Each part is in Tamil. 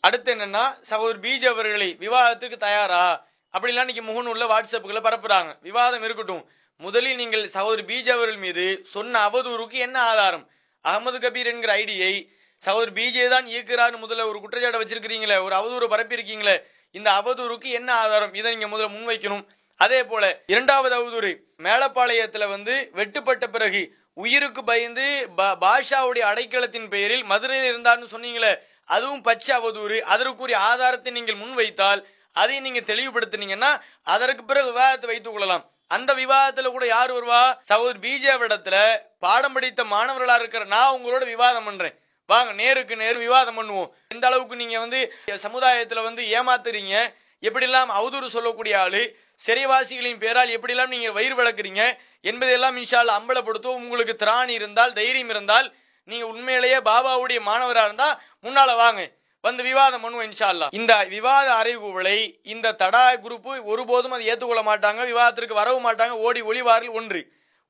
அடுத்து என்னன்னா சகோதர் பீஜ் அவர்களை விவாதத்துக்கு தயாரா? அப்படிலாம் இன்னைக்கு முகநூல்ல வாட்ஸ்அப்புகளை பரப்புறாங்க. விவாதம் இருக்கட்டும். முதலில் நீங்கள் சகோதர் பீஜ் அவர்கள் மீது சொன்ன அவதூறுக்கு என்ன ஆதாரம்? அகமது கபீர் என்கிற ஐடியை சகோதர் பிஜே தான் இயக்குறாருன்னு முதல்ல ஒரு குற்றச்சாட்டை வச்சிருக்கிறீங்களே ஒரு அவதூறு பரப்பியிருக்கீங்களே இந்த அவதூறுக்கு என்ன ஆதாரம்? இதை நீங்க முதல்ல முன்வைக்கணும். அதே போல இரண்டாவது அவதூறு மேலப்பாளையத்துல வந்து வெட்டுப்பட்ட பிறகு உயிருக்கு பயந்து பா- பாஷாவுடைய அடைக்கலத்தின் பெயரில் மதுரையில் இருந்தார்னு சொன்னீங்களே அதுவும் பச்சை அவதூறு அதற்குரிய ஆதாரத்தை நீங்கள் முன்வைத்தால் அதை நீங்க தெளிவுபடுத்தினீங்கன்னா அதற்கு பிறகு விவாதத்தை வைத்துக் கொள்ளலாம். அந்த விவாதத்துல கூட யார் வருவா? சகோதரி பிஜேவிடத்துல பாடம் படித்த மாணவர்களா இருக்கிற நான் உங்களோட விவாதம் பண்றேன். வாங்க நேருக்கு நேர் விவாதம் பண்ணுவோம். எந்த அளவுக்கு நீங்க வந்து சமுதாயத்துல வந்து ஏமாத்துறீங்க? எப்படிலாம் அவதூறு சொல்லக்கூடிய ஆளு? சிறைவாசிகளின் பேரால் எப்படிலாம் நீங்க வயிறு வளர்க்குறீங்க? என்பதையெல்லாம் இன்ஷால் அம்பலப்படுத்துவோம். உங்களுக்கு திராணி இருந்தால் தைரியம் இருந்தால் நீங்க உண்மையிலேயே பாபாவுடைய மாணவரா இருந்தா முன்னால வாங்க. வந்து விவாதம் பண்ணுவோம் இன்ஷா இந்த விவாத அறிவுகளை இந்த தடா குரூப் ஒருபோதும் அதை ஏற்றுக்கொள்ள மாட்டாங்க விவாதத்திற்கு வரவும் மாட்டாங்க ஓடி ஒளிவாரில் ஒன்று.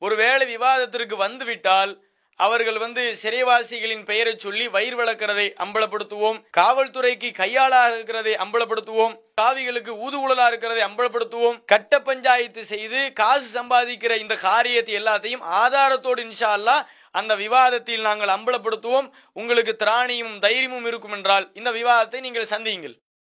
ஒருவேளை விவாதத்திற்கு வந்துவிட்டால் அவர்கள் வந்து சிறைவாசிகளின் பெயரை சொல்லி வயிறு வளர்க்கிறதை அம்பலப்படுத்துவோம் காவல்துறைக்கு கையாளாக இருக்கிறதை அம்பலப்படுத்துவோம் காவிகளுக்கு ஊதுகுழலா இருக்கிறதை அம்பலப்படுத்துவோம் கட்ட பஞ்சாயத்து செய்து காசு சம்பாதிக்கிற இந்த காரியத்தை எல்லாத்தையும் ஆதாரத்தோடு இன்ஷா அல்லா அந்த விவாதத்தில் நாங்கள் அம்பலப்படுத்துவோம். உங்களுக்கு திராணியும் தைரியமும் இருக்கும் என்றால் இந்த விவாதத்தை நீங்கள் சந்தியுங்கள்.